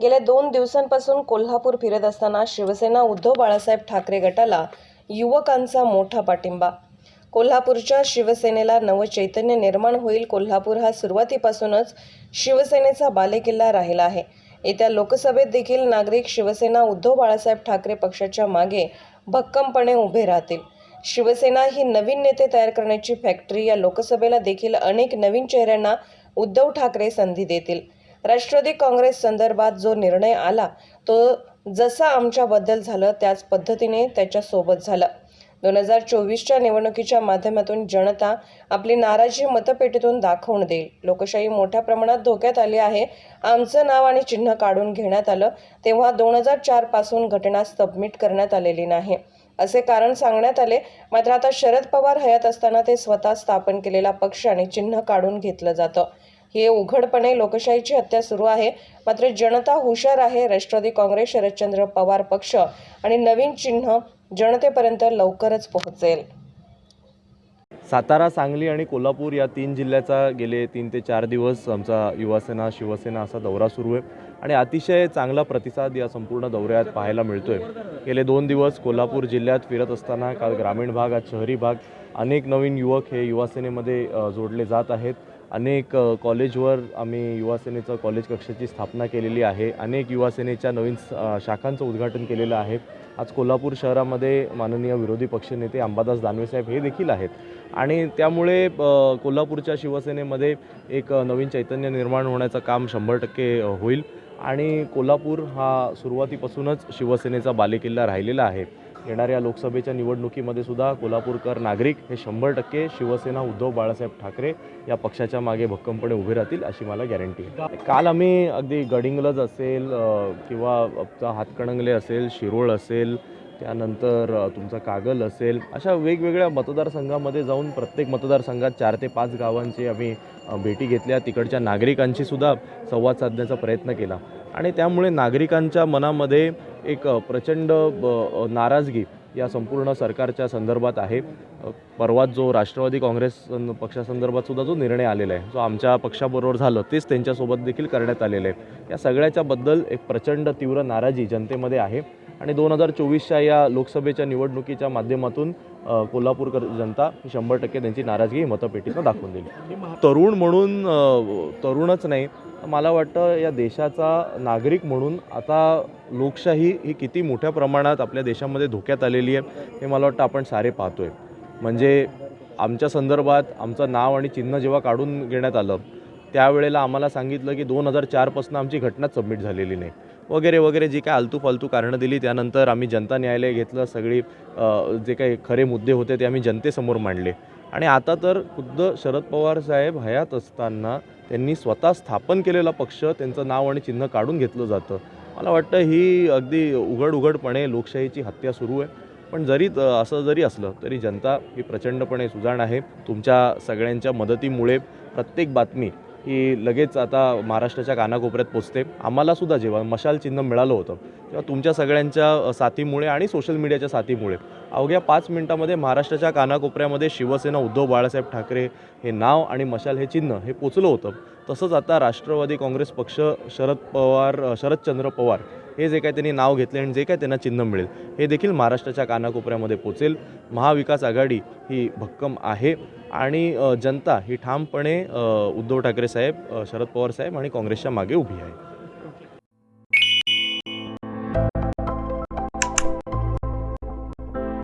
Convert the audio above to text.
गेल्या दोन दिवसांपासून कोल्हापूर फिरत असताना शिवसेना उद्धव बाळासाहेब ठाकरे गटाला युवकांचा मोठा पाठिंबा. कोल्हापूरच्या शिवसेनेला नवचैतन्य निर्माण होईल कोल्हापूर हा सुरुवातीपासूनच शिवसेनेचा बालेकिल्ला राहिला आहे. येत्या लोकसभेत देखील नागरिक शिवसेना उद्धव बाळासाहेब ठाकरे पक्षाच्या मागे भक्कमपणे उभे राहतील. शिवसेना ही नवीन नेते तयार करण्याची फॅक्टरी या लोकसभेला देखील अनेक नवीन चेहऱ्यांना उद्धव ठाकरे संधी देतील. राष्ट्रवादी काँग्रेस संदर्भात जो निर्णय आला तो जसा आमच्याबद्दल झालं त्याच पद्धतीने त्याच्यासोबत झालं. दोन हजार चोवीसच्या निवडणुकीच्या माध्यमातून जनता आपली नाराजी मतपेटीतून दाखवून देईल. लोकशाही मोठ्या प्रमाणात धोक्यात आली आहे. आमचं नाव आणि चिन्ह काढून घेण्यात आलं तेव्हा दोन हजार चारपासून घटना सबमिट करण्यात आलेली नाही. असे कारण सांगण्यात आले मात्र आता शरद पवार हयात असताना ते स्वतः स्थापन केलेला पक्ष आणि चिन्ह काढून घेतलं जातं. हे उघडपणे लोकशाहीची हत्या सुरू आहे. मात्र जनता हुशार आहे. राष्ट्रवादी काँग्रेस शरदचंद्र पवार पक्ष आणि नवीन चिन्ह जनतेपर्यंत लवकरच पोहोचेल. सातारा सांगली आणि कोल्हापूर या तीन जिल्ह्याचा गेले तीन ते चार दिवस आमचा युवासेना शिवसेना असा दौरा सुरू आहे. आणि अतिशय चांगला प्रतिसाद या संपूर्ण दौऱ्यात पाहायला मिळतोय. गेले दोन दिवस कोल्हापूर जिल्ह्यात फिरत असताना काल ग्रामीण भाग आज शहरी भाग अनेक नवीन युवक हे युवासेनेमध्ये जोडले जात आहेत. अनेक कॉलेजवर आम्ही युवासेनेचं कॉलेज कक्षाची स्थापना केलेली आहे. अनेक युवासेनेच्या नवीन शाखांचं उद्घाटन केलेलं आहे. आज कोल्हापूर शहरामध्ये माननीय विरोधी पक्षनेते अंबादास दानवेसाहेब हे देखील आहेत. आणि त्यामुळे कोल्हापूरच्या शिवसेनेमध्ये एक नवीन चैतन्य निर्माण होण्याचं काम शंभर टक्के होईल. आणि कोल्हापूर हा सुरुवातीपासूनच शिवसेनेचा बालेकिल्ला राहिलेला आहे. येणाऱ्या लोकसभेच्या निवडणुकीमध्ये सुद्धा कोल्हापूरकर नागरिक हे शंभर टक्के शिवसेना उद्धव बाळासाहेब ठाकरे या पक्षाच्या मागे भक्कमपणे उभे राहतील अशी मला गॅरंटी आहे. काल आम्ही अगदी गडिंगलज असेल किंवा आमचा हातकणंगले असेल शिरोळ असेल त्यानंतर तुमचा कागल असेल अशा वेगवेगळ्या मतदारसंघामध्ये जाऊन प्रत्येक मतदारसंघात चार ते पाच गावांची आम्ही भेटी घेतल्या. तिकडच्या नागरिकांशी सुद्धा संवाद साधण्याचा प्रयत्न केला. आणि त्यामुळे नागरिकांच्या मनामध्ये एक प्रचंड ब- नाराजगी या संपूर्ण सरकारच्या संदर्भात आहे. परवाच जो राष्ट्रवादी काँग्रेस पक्षासंदर्भात सुद्धा जो निर्णय आलेला आहे जो आमच्या पक्षाबरोबर झालं तेच त्यांच्यासोबत देखील करण्यात आलेलं आहे. या सगळ्याच्याबद्दल एक प्रचंड तीव्र नाराजी जनतेमध्ये आहे. आणि दोन हजार चोवीसच्या या लोकसभेच्या निवडणुकीच्या माध्यमातून कोल्हापूरकर जनता शंभर टक्के त्यांची नाराजगी मतपेटीनं दाखवून दिली. तरुण म्हणून तरुणच नाही मला वाटतं या देशाचा नागरिक म्हणून आता लोकशाही ही किती मोठ्या प्रमाणात आपल्या देशामध्ये धोक्यात आलेली आहे हे मला वाटतं आपण सारे पाहतोय. म्हणजे आमच्या संदर्भात आमचं नाव आणि चिन्ह जेव्हा काढून घेण्यात आलं त्यावेळेला आम्हाला सांगितलं की दोन हजार चारपासून आमची घटनाच सबमिट झालेली नाही. वगैरे वगैरे जी काय आलतू फालतू कारणं दिली त्यानंतर आम्ही जनता न्यायालय घेतलं सगळी जे काही खरे मुद्दे होते ते आम्ही जनतेसमोर मांडले. आणि आता तर खुद्द शरद पवार साहेब हयात असताना त्यांनी स्वतः स्थापन केलेला पक्ष त्यांचं नाव आणि चिन्ह काढून घेतलं जातं. मला वाटतं ही अगदी उघड उघडपणे लोकशाहीची हत्या सुरू आहे. पण जरी असं जरी असलं तरी जनता ही प्रचंडपणे सुजाण आहे. तुमच्या सगळ्यांच्या मदतीमुळे प्रत्येक बातमी ही लगेच आता महाराष्ट्राच्या कानाकोपऱ्यात पोचते. आम्हालासुद्धा जेव्हा मशाल चिन्ह मिळालं होतं तेव्हा तुमच्या सगळ्यांच्या साथीमुळे आणि सोशल मीडियाच्या साथीमुळे. अवघ्या पाच मिनिटामध्ये महाराष्ट्राच्या कानाकोपऱ्यामध्ये शिवसेना उद्धव बाळासाहेब ठाकरे हे नाव आणि मशाल हे चिन्ह हे पोचलं होतं. तसंच आता राष्ट्रवादी काँग्रेस पक्ष शरद पवार शरदचंद्र पवार हे जे काय त्यांनी नाव घेतले आणि जे काय त्यांना चिन्ह मिळेल हे देखील महाराष्ट्राच्या कानाकोपऱ्यामध्ये पोचेल. महाविकास आघाडी ही भक्कम आहे आणि जनता ही ठामपणे उद्धव ठाकरे साहेब शरद पवार साहेब आणि काँग्रेसच्या मागे उभी आहे.